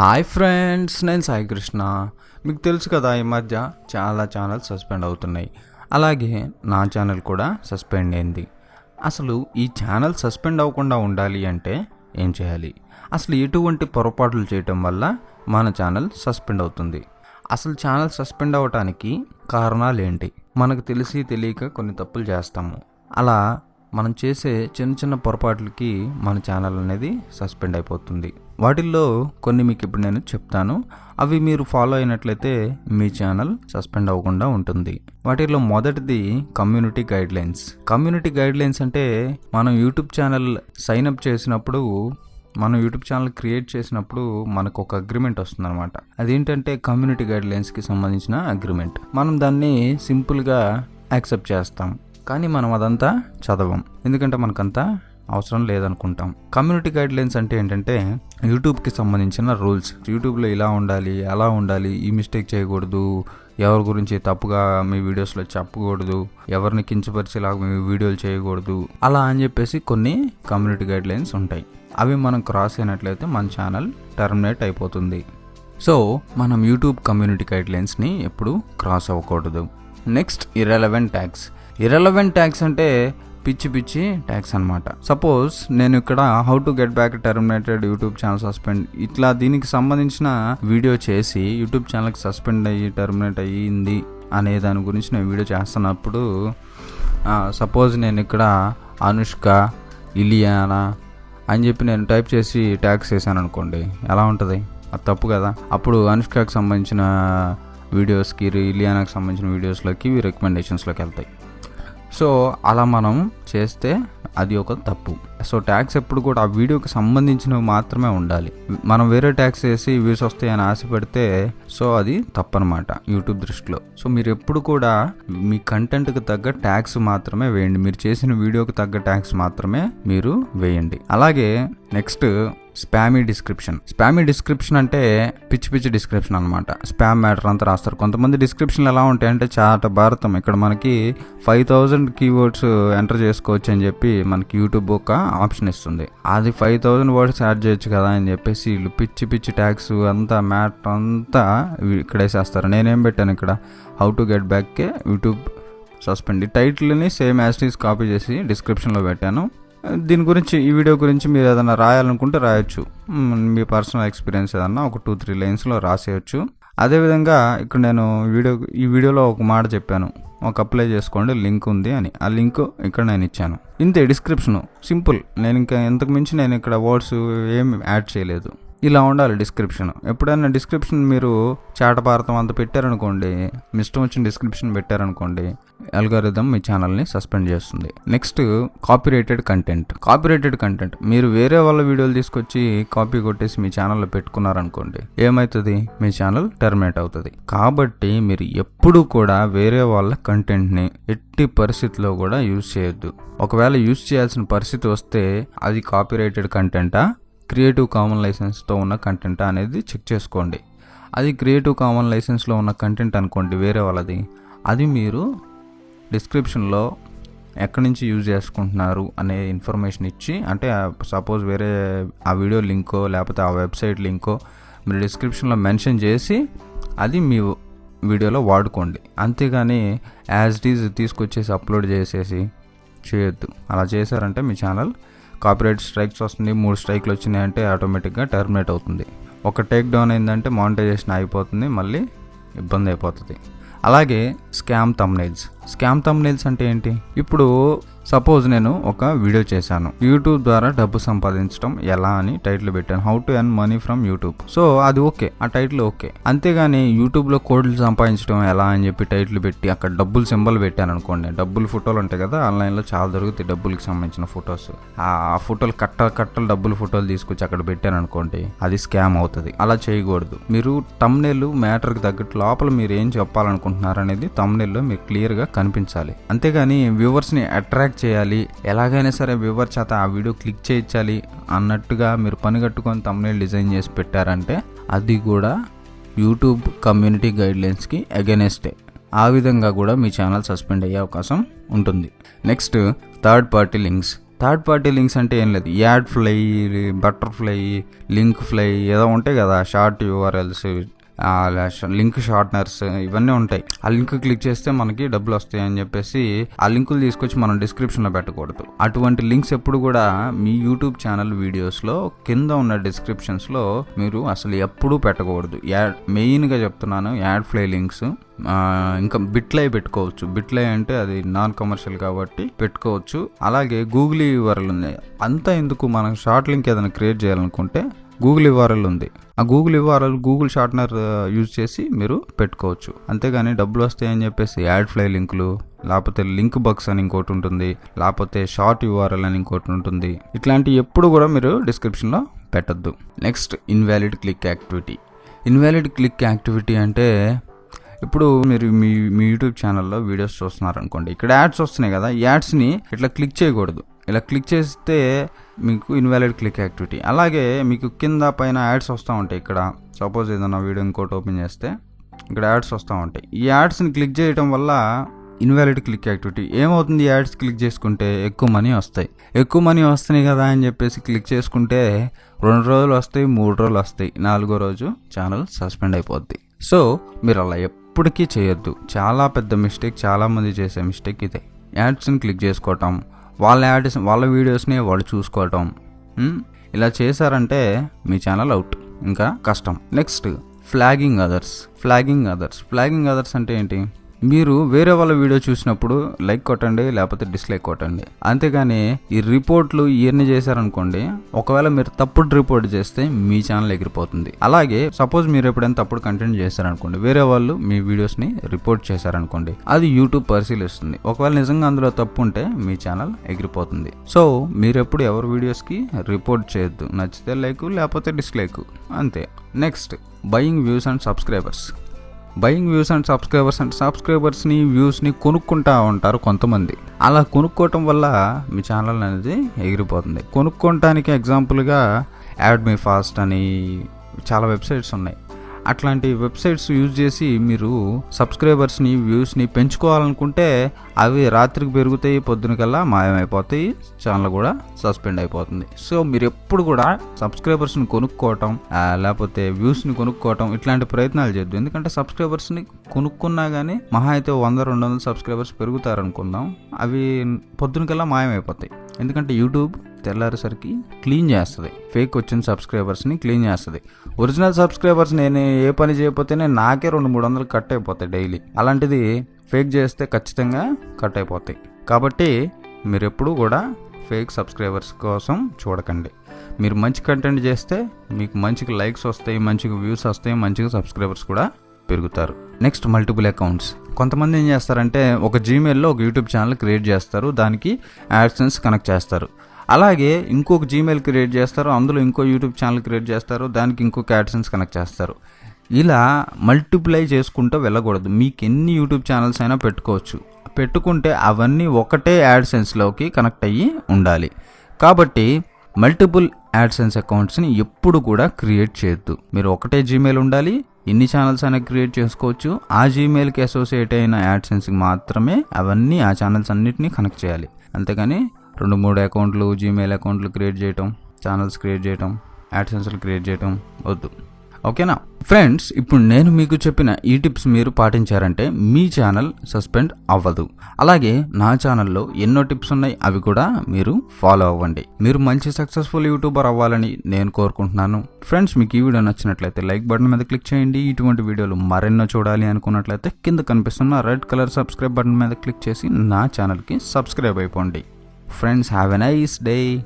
Hi friends నేను సాయి కృష్ణ. మీకు తెలుసు కదా ఈ మధ్య చాలా ఛానల్స్ సస్పెండ్ అవుతున్నాయి. అలాగే నా ఛానల్ కూడా సస్పెండ్ అయింది. అసలు ఈ ఛానల్ సస్పెండ్ అవ్వకుండా ఉండాలి అంటే ఏం చేయాలి? అసలు ఎటువంటి పొరపాట్లు చేయటం వల్ల మన ఛానల్ సస్పెండ్ అవుతుంది? అసలు ఛానల్ సస్పెండ్ అవ్వటానికి కారణాలు ఏంటి? మనకు తెలిసి తెలియక కొన్ని తప్పులు చేస్తాము. అలా మనం చేసే చిన్న చిన్న పొరపాట్లకి మన ఛానల్ అనేది సస్పెండ్ అయిపోతుంది. వాటిల్లో కొన్ని మీకు ఇప్పుడు నేను చెప్తాను. అవి మీరు ఫాలో అయినట్లయితే మీ ఛానల్ సస్పెండ్ అవ్వకుండా ఉంటుంది. వాటిలో మొదటిది community guidelines community guidelines అంటే మనం యూట్యూబ్ ఛానల్ సైన్ అప్ చేసినప్పుడు మనం యూట్యూబ్ ఛానల్ క్రియేట్ చేసినప్పుడు మనకు ఒక అగ్రిమెంట్ వస్తుందన్నమాట. అదేంటంటే కమ్యూనిటీ గైడ్ లైన్స్కి సంబంధించిన అగ్రిమెంట్. మనం దాన్ని సింపుల్గా యాక్సెప్ట్ చేస్తాం. కానీ మనం అదంతా చదవం. ఎందుకంటే మనకంతా అవసరం లేదనుకుంటాం. కమ్యూనిటీ గైడ్ లైన్స్ అంటే ఏంటంటే యూట్యూబ్కి సంబంధించిన రూల్స్. యూట్యూబ్లో ఇలా ఉండాలి అలా ఉండాలి ఈ మిస్టేక్ చేయకూడదు ఎవరి గురించి తప్పుగా మీ వీడియోస్లో చెప్పకూడదు ఎవరిని కించపరిచేలాగా మీ వీడియోలు చేయకూడదు అలా అని చెప్పేసి కొన్ని కమ్యూనిటీ గైడ్ లైన్స్ ఉంటాయి. అవి మనం క్రాస్ అయినట్లయితే మన ఛానల్ టర్మినేట్ అయిపోతుంది. సో మనం యూట్యూబ్ కమ్యూనిటీ గైడ్ లైన్స్ని ఎప్పుడు క్రాస్ అవ్వకూడదు. Next irrelevant tags irrelevant tags అంటే పిచ్చి పిచ్చి ట్యాక్స్ అనమాట సపోజ్ నేను ఇక్కడ how to get back terminated YouTube channel suspend ఇట్లా దీనికి సంబంధించిన వీడియో చేసి యూట్యూబ్ ఛానల్కి సస్పెండ్ అయ్యి టెర్మినేట్ అయ్యింది అనే దాని గురించి నేను వీడియో చేస్తున్నప్పుడు సపోజ్ నేను ఇక్కడ అనుష్క ఇలియానా అని చెప్పి నేను టైప్ చేసి ట్యాక్స్ చేశాను అనుకోండి ఎలా ఉంటుంది? అది తప్పు కదా. అప్పుడు అనుష్కకి సంబంధించిన వీడియోస్కి ఇలియానాకి సంబంధించిన వీడియోస్లోకి ఇవి రికమెండేషన్స్లోకి వెళ్తాయి. సో అలా మనం చేస్తే అది ఒక తప్పు. సో ట్యాక్స్ ఎప్పుడు కూడా ఆ వీడియోకి సంబంధించినవి మాత్రమే ఉండాలి. మనం వేరే ట్యాక్స్ వేసి వ్యూస్ వస్తాయని ఆశపడితే సో అది తప్పనమాట యూట్యూబ్ దృష్టిలో. సో మీరు ఎప్పుడు కూడా మీ కంటెంట్కి తగ్గ ట్యాక్స్ మాత్రమే వేయండి. మీరు చేసిన వీడియోకి తగ్గ ట్యాక్స్ మాత్రమే మీరు వేయండి. అలాగే next spammy description. Spammy description అంటే పిచ్చి పిచ్చి డిస్క్రిప్షన్ అనమాట స్పామ్ మ్యాటర్ అంతా రాస్తారు. కొంతమంది డిస్క్రిప్షన్లు ఎలా ఉంటాయి అంటే చాట భారతం. ఇక్కడ మనకి ఫైవ్ థౌజండ్ కీవర్డ్స్ ఎంటర్ చేసుకోవచ్చు అని చెప్పి మనకి యూట్యూబ్ ఒక ఆప్షన్ ఇస్తుంది. అది ఫైవ్ థౌజండ్ వర్డ్స్ యాడ్ చేయొచ్చు కదా అని చెప్పేసి వీళ్ళు పిచ్చి పిచ్చి ట్యాక్స్ అంతా మ్యాటర్ అంతా ఇక్కడ వేసేస్తారు. నేనేం పెట్టాను ఇక్కడ? How to get back YouTube suspend టైటిల్ని same as it is copy చేసి డిస్క్రిప్షన్లో పెట్టాను. దీని గురించి ఈ వీడియో గురించి మీరు ఏదైనా రాయాలనుకుంటే రాయొచ్చు. మీ పర్సనల్ ఎక్స్పీరియన్స్ ఏదన్నా ఒక టూ త్రీ లైన్స్లో రాసేయచ్చు. అదేవిధంగా ఇక్కడ నేను వీడియో ఈ వీడియోలో ఒక మాట చెప్పాను. ఒక అప్లై చేసుకోండి లింక్ ఉంది అని. ఆ లింక్ ఇక్కడ నేను ఇచ్చాను. ఇంతే డిస్క్రిప్షన్ సింపుల్ నేను ఇంకా ఇంతకు మించి నేను ఇక్కడ వర్డ్స్ ఏం యాడ్ చేయలేదు. ఇలా ఉండాలి డిస్క్రిప్షన్ ఎప్పుడైనా డిస్క్రిప్షన్ మీరు చాటపారతం అంత పెట్టారనుకోండి మీ ఇష్టం వచ్చిన డిస్క్రిప్షన్ పెట్టారనుకోండి అల్గారిథం మీ ఛానల్ని సస్పెండ్ చేస్తుంది. Next copyrighted content copyrighted content మీరు వేరే వాళ్ళ వీడియోలు తీసుకొచ్చి కాపీ కొట్టేసి మీ ఛానల్లో పెట్టుకున్నారనుకోండి ఏమవుతుంది మీ ఛానల్ టర్మినేట్ అవుతుంది. కాబట్టి మీరు ఎప్పుడు కూడా వేరే వాళ్ళ కంటెంట్ని ఎట్టి పరిస్థితిలో కూడా యూజ్ చేయొద్దు. ఒకవేళ యూజ్ చేయాల్సిన పరిస్థితి వస్తే అది కాపీరైటెడ్ కంటెంటా క్రియేటివ్ కామన్ లైసెన్స్తో ఉన్న కంటెంట్ అనేది చెక్ చేసుకోండి. అది క్రియేటివ్ కామన్ లైసెన్స్లో ఉన్న కంటెంట్ అనుకోండి వేరే వాళ్ళది. అది మీరు డిస్క్రిప్షన్లో ఎక్కడి నుంచి యూజ్ చేసుకుంటున్నారు అనే ఇన్ఫర్మేషన్ ఇచ్చి అంటే సపోజ్ వేరే ఆ వీడియో లింకో లేకపోతే ఆ వెబ్సైట్ లింకో మీరు డిస్క్రిప్షన్లో మెన్షన్ చేసి అది మీ వీడియోలో వాడుకోండి. అంతేగాని యాజ్ ఇట్ ఈజ్ తీసుకొచ్చేసి అప్లోడ్ చేసేసి చేయొద్దు. అలా చేశారంటే మీ ఛానల్ కాపీరైట్ స్ట్రైక్స్ వస్తుంది మూడు స్ట్రైక్లు వచ్చినాయంటే ఆటోమేటిక్గా టర్మినేట్ అవుతుంది. ఒక టేక్ డౌన్ అయిందంటే మానిటైజేషన్ అయిపోతుంది మళ్ళీ ఇబ్బంది అయిపోతుంది. అలాగే స్కామ్ తమ్నైల్స్ స్కామ్ తమ్నైల్స్ అంటే ఏంటి? ఇప్పుడు సపోజ్ నేను ఒక వీడియో చేశాను. యూట్యూబ్ ద్వారా డబ్బు సంపాదించడం ఎలా అని టైటిల్ పెట్టాను. How to earn money from YouTube so అది ఓకే. ఆ టైటిల్ ఓకే. అంతేగాని యూట్యూబ్లో కోడ్లు సంపాదించడం ఎలా అని చెప్పి టైటిల్ పెట్టి అక్కడ డబ్బులు సింబల్ పెట్టాను అనుకోండి. డబ్బులు ఫోటోలు ఉంటాయి కదా ఆన్లైన్లో చాలా దొరుకుతాయి డబ్బులకి సంబంధించిన ఫోటోస్. ఆ ఫోటోలు కట్ట కట్టలు డబ్బులు ఫోటోలు తీసుకొచ్చి అక్కడ పెట్టాను అనుకోండి అది స్కామ్ అవుతుంది. అలా చేయకూడదు. మీరు టమ్నెల్ మ్యాటర్కి తగ్గట్టు లోపల మీరు ఏం చెప్పాలనుకుంటున్నారు అనేది తమ్నేల్లో మీకు క్లియర్గా కనిపించాలి. అంతేగాని వ్యూవర్స్ని అట్రాక్ట్ చేయాలి. ఎలాగైనా సరే వ్యూవర్ చేత ఆ వీడియో క్లిక్ చేయించాలి అన్నట్టుగా మీరు పని కట్టుకొని తమ్నేల్ డిజైన్ చేసి పెట్టారంటే అది కూడా యూట్యూబ్ కమ్యూనిటీ గైడ్లైన్స్కి అగెనెస్టే. ఆ విధంగా కూడా మీ ఛానల్ సస్పెండ్ అయ్యే అవకాశం ఉంటుంది. Next third party links. Third party links అంటే ఏం లేదు. Ad fly butterfly link fly ఏదో ఉంటాయి కదా షార్ట్ యూఆర్ఎల్స్ లింక్ షార్ట్నర్స్ ఇవన్నీ ఉంటాయి. ఆ లింక్ క్లిక్ చేస్తే మనకి డబ్బులు వస్తాయి అని చెప్పేసి ఆ లింకులు తీసుకొచ్చి మనం డిస్క్రిప్షన్లో పెట్టకూడదు. అటువంటి లింక్స్ ఎప్పుడు కూడా మీ యూట్యూబ్ ఛానల్ వీడియోస్లో కింద ఉన్న డిస్క్రిప్షన్స్లో మీరు అసలు ఎప్పుడూ పెట్టకూడదు. యాడ్ మెయిన్గా చెప్తున్నాను యాడ్ ఫ్లై లింక్స్ ఇంకా బిట్లై పెట్టుకోవచ్చు. బిట్లై అంటే అది నాన్ కమర్షియల్ కాబట్టి పెట్టుకోవచ్చు. అలాగే గూగుల్ యూఆర్ఎల్ ఉంది. అంతా ఎందుకు మనం షార్ట్ లింక్ ఏదైనా క్రియేట్ చేయాలనుకుంటే గూగుల్ యూఆర్ఎల్ ఉంది. ఆ Google URL Google shortener use చేసి మీరు పెట్టుకోవచ్చు. అంతేగాని డబ్బులు వస్తాయని చెప్పేసి యాడ్ ఫ్లై లింకులు లేకపోతే లింక్ బగ్స్ అని ఇంకోటి ఉంటుంది లేకపోతే షార్ట్ యూఆర్ఎల్ అని ఇంకోటి ఉంటుంది. ఇట్లాంటి ఎప్పుడు కూడా మీరు డిస్క్రిప్షన్లో పెట్టద్దు. Next invalid click activity invalid click activity అంటే ఇప్పుడు మీరు మీ మీ యూట్యూబ్ ఛానల్లో వీడియోస్ చూస్తున్నారు అనుకోండి ఇక్కడ యాడ్స్ వస్తున్నాయి కదా ఈ యాడ్స్ని ఇట్లా క్లిక్ చేయకూడదు. ఇలా క్లిక్ చేస్తే మీకు ఇన్వాలిడ్ క్లిక్ యాక్టివిటీ అలాగే మీకు కింద పైన యాడ్స్ వస్తూ ఉంటాయి ఇక్కడ. సపోజ్ ఏదైనా వీడియో ఇంకోటి ఓపెన్ చేస్తే ఇక్కడ యాడ్స్ వస్తూ ఉంటాయి. ఈ యాడ్స్ని క్లిక్ చేయడం వల్ల ఇన్వాలిడ్ క్లిక్ యాక్టివిటీ ఏమవుతుంది యాడ్స్ క్లిక్ చేసుకుంటే ఎక్కువ మనీ వస్తాయి. ఎక్కువ మనీ వస్తున్నాయి కదా అని చెప్పేసి క్లిక్ చేసుకుంటే రెండు రోజులు వస్తాయి మూడు రోజులు వస్తాయి నాలుగో రోజు ఛానల్ సస్పెండ్ అయిపోద్ది. సో మీరు అలా ఎప్పటికీ చేయొద్దు. చాలా పెద్ద మిస్టేక్ చాలామంది చేసే మిస్టేక్ ఇదే. యాడ్స్ని క్లిక్ చేసుకోవటం. వాళ్ళ యాడ్స్ వాళ్ళ వీడియోస్ని వాళ్ళు చూసుకోవటం. ఇలా చేశారంటే మీ ఛానల్ అవుట్. ఇంకా కష్టం. Next flagging others. Flagging others. Flagging others అంటే ఏంటి? మీరు వేరే వాళ్ళ వీడియో చూసినప్పుడు లైక్ కొట్టండి లేకపోతే డిస్లైక్ కొట్టండి. అంతేగాని ఈ రిపోర్ట్లు ఇవన్నీ చేశారనుకోండి ఒకవేళ మీరు తప్పుడు రిపోర్ట్ చేస్తే మీ ఛానల్ ఎగిరిపోతుంది. అలాగే సపోజ్ మీరు ఎప్పుడైనా తప్పుడు కంటెంట్ చేశారనుకోండి వేరే వాళ్ళు మీ వీడియోస్ని రిపోర్ట్ చేశారనుకోండి అది యూట్యూబ్ పరిశీలిస్తుంది. ఒకవేళ నిజంగా అందులో తప్పు ఉంటే మీ ఛానల్ ఎగిరిపోతుంది. సో మీరు ఎప్పుడు ఎవరి వీడియోస్కి రిపోర్ట్ చేయొద్దు. నచ్చితే లైక్ లేకపోతే డిస్లైక్ అంతే. Next buying views and subscribers buying views and subscribers and సబ్స్క్రైబర్స్ని వ్యూస్ని కొనుక్కుంటా ఉంటారు కొంతమంది. అలా కొనుక్కోవటం వల్ల మీ ఛానల్ అనేది ఎగిరిపోతుంది. కొనుక్కోవటానికి ఎగ్జాంపుల్గా యాడ్ మీ ఫాస్ట్ అని చాలా వెబ్సైట్స్ ఉన్నాయి. అట్లాంటి వెబ్సైట్స్ యూజ్ చేసి మీరు సబ్స్క్రైబర్స్ని వ్యూస్ని పెంచుకోవాలనుకుంటే అవి రాత్రికి పెరుగుతాయి పొద్దున కల్లా మాయమైపోతాయి ఛానల్ కూడా సస్పెండ్ అయిపోతుంది. సో మీరు ఎప్పుడు కూడా సబ్స్క్రైబర్స్ని కొనుక్కోవటం లేకపోతే వ్యూస్ని కొనుక్కోవటం ఇట్లాంటి ప్రయత్నాలు చేయొద్దు. ఎందుకంటే సబ్స్క్రైబర్స్ని కొనుక్కున్నా కానీ మహా అయితే వంద రెండు వందల సబ్స్క్రైబర్స్ పెరుగుతారనుకుందాం. అవి పొద్దున కల్లా మాయమైపోతాయి. ఎందుకంటే యూట్యూబ్ తెల్లారేసరికి క్లీన్ చేస్తుంది. ఫేక్ వచ్చిన సబ్స్క్రైబర్స్ని క్లీన్ చేస్తుంది. ఒరిజినల్ సబ్స్క్రైబర్స్ నేను ఏ పని చేయకపోతేనే నాకే రెండు మూడు వందలు కట్ అయిపోతాయి డైలీ. అలాంటిది ఫేక్ చేస్తే ఖచ్చితంగా కట్ అయిపోతాయి. కాబట్టి మీరు ఎప్పుడూ కూడా ఫేక్ సబ్స్క్రైబర్స్ కోసం చూడకండి. మీరు మంచి కంటెంట్ చేస్తే మీకు మంచిగా లైక్స్ వస్తాయి మంచిగా వ్యూస్ వస్తాయి మంచిగా సబ్స్క్రైబర్స్ కూడా పెరుగుతారు. నెక్స్ట్ మల్టిపుల్ అకౌంట్స్ కొంతమంది ఏం చేస్తారంటే ఒక జీమెయిల్లో ఒక యూట్యూబ్ ఛానల్ క్రియేట్ చేస్తారు. దానికి యాడ్సెన్స్ కనెక్ట్ చేస్తారు. అలాగే ఇంకొక జీమెయిల్ క్రియేట్ చేస్తారు. అందులో ఇంకో యూట్యూబ్ ఛానల్ క్రియేట్ చేస్తారు. దానికి ఇంకొక యాడ్సెన్స్ కనెక్ట్ చేస్తారు. ఇలా మల్టిప్లై చేసుకుంటూ వెళ్ళకూడదు. మీకు ఎన్ని యూట్యూబ్ ఛానల్స్ అయినా పెట్టుకోవచ్చు. పెట్టుకుంటే అవన్నీ ఒకటే యాడ్సెన్స్లోకి కనెక్ట్ అయ్యి ఉండాలి. కాబట్టి మల్టిపుల్ యాడ్సెన్స్ అకౌంట్స్ని ఎప్పుడు కూడా క్రియేట్ చేయొద్దు. మీరు ఒకటే జీమెయిల్ ఉండాలి ఎన్ని ఛానల్స్ అయినా క్రియేట్ చేసుకోవచ్చు. ఆ జీమెయిల్కి అసోసియేట్ అయిన యాడ్సెన్స్కి మాత్రమే అవన్నీ ఆ ఛానల్స్ అన్నిటినీ కనెక్ట్ చేయాలి. అంతేగాని రెండు మూడు అకౌంట్లు జీమెయిల్ అకౌంట్లు క్రియేట్ చేయటం ఛానల్స్ క్రియేట్ చేయటం యాడ్సెన్స్లు క్రియేట్ చేయటం వద్దు. ఓకేనా? ఫ్రెండ్స్ ఇప్పుడు నేను మీకు చెప్పిన ఈ టిప్స్ మీరు పాటించారంటే మీ ఛానల్ సస్పెండ్ అవ్వదు. అలాగే నా ఛానల్లో ఎన్నో టిప్స్ ఉన్నాయి అవి కూడా మీరు ఫాలో అవ్వండి. మీరు మంచి సక్సెస్ఫుల్ యూట్యూబర్ అవ్వాలని నేను కోరుకుంటున్నాను. ఫ్రెండ్స్ మీకు ఈ వీడియో నచ్చినట్లయితే లైక్ బటన్ మీద క్లిక్ చేయండి. ఇటువంటి వీడియోలు మరెన్నో చూడాలి అనుకున్నట్లయితే కింద కనిపిస్తున్న రెడ్ కలర్ సబ్స్క్రైబ్ బటన్ మీద క్లిక్ చేసి నా ఛానల్కి సబ్స్క్రైబ్ అయిపోండి. Friends have a nice day.